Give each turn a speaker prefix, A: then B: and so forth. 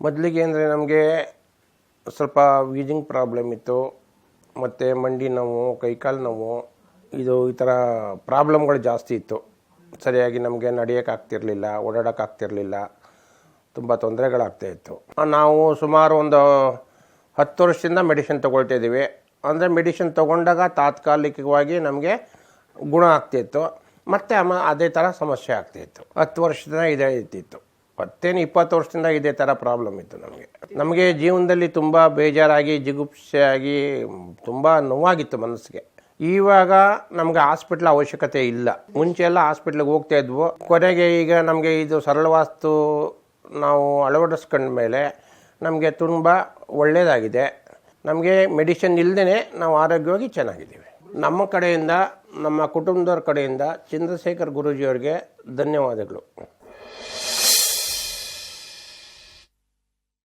A: ಮೊದಲಿಗೆ ಅಂದರೆ ನಮಗೆ ಸ್ವಲ್ಪ ವೀಜಿಂಗ್ ಪ್ರಾಬ್ಲಮ್ ಇತ್ತು. ಮತ್ತು ಮಂಡಿ ನೋವು, ಕೈಕಾಲು ನೋವು, ಇದು ಈ ಥರ ಪ್ರಾಬ್ಲಮ್ಗಳು ಜಾಸ್ತಿ ಇತ್ತು. ಸರಿಯಾಗಿ ನಮಗೆ ನಡೆಯೋಕ್ಕಾಗ್ತಿರ್ಲಿಲ್ಲ ಓಡಾಡೋಕ್ಕಾಗ್ತಿರಲಿಲ್ಲ ತುಂಬ ತೊಂದರೆಗಳಾಗ್ತಾ ಇತ್ತು. ನಾವು ಸುಮಾರು ಒಂದು ಹತ್ತು ವರ್ಷದಿಂದ ಮೆಡಿಷನ್ ತೊಗೊಳ್ತಾ ಇದ್ದೀವಿ. ಅಂದರೆ ಮೆಡಿಷನ್ ತೊಗೊಂಡಾಗ ತಾತ್ಕಾಲಿಕವಾಗಿ ನಮಗೆ ಗುಣ ಆಗ್ತಿತ್ತು ಮತ್ತು ಅದೇ ಥರ ಸಮಸ್ಯೆ ಆಗ್ತಾಯಿತ್ತು ಹತ್ತು ವರ್ಷದಿಂದ ಇದೇ ಇರ್ತಿತ್ತು ಮತ್ತೇನು ಇಪ್ಪತ್ತು ವರ್ಷದಿಂದ ಇದೇ ಥರ ಪ್ರಾಬ್ಲಮ್ ಇತ್ತು ನಮಗೆ. ನಮಗೆ ಜೀವನದಲ್ಲಿ ತುಂಬ ಬೇಜಾರಾಗಿ, ಜಿಗುಪ್ಸೆಯಾಗಿ, ತುಂಬ ನೋವಾಗಿತ್ತು ಮನಸ್ಸಿಗೆ. ಇವಾಗ ನಮಗೆ ಹಾಸ್ಪಿಟ್ಲ್ ಅವಶ್ಯಕತೆ ಇಲ್ಲ. ಮುಂಚೆ ಎಲ್ಲ ಹಾಸ್ಪಿಟ್ಲಿಗೆ ಹೋಗ್ತಾ ಇದ್ವು. ಕೊನೆಗೆ ಈಗ ನಮಗೆ ಇದು ಸರಳ ವಾಸ್ತು ನಾವು ಅಳವಡಿಸ್ಕೊಂಡ ಮೇಲೆ ನಮಗೆ ತುಂಬ ಒಳ್ಳೆಯದಾಗಿದೆ ನಮಗೆ ಮೆಡಿಸಿನ್ ಇಲ್ಲದೇ ನಾವು ಆರೋಗ್ಯವಾಗಿ ಚೆನ್ನಾಗಿದ್ದೀವಿ. ನಮ್ಮ ಕಡೆಯಿಂದ, ನಮ್ಮ ಕುಟುಂಬದವ್ರ ಕಡೆಯಿಂದ ಚಂದ್ರಶೇಖರ್ ಗುರೂಜಿಯವ್ರಿಗೆ ಧನ್ಯವಾದಗಳು.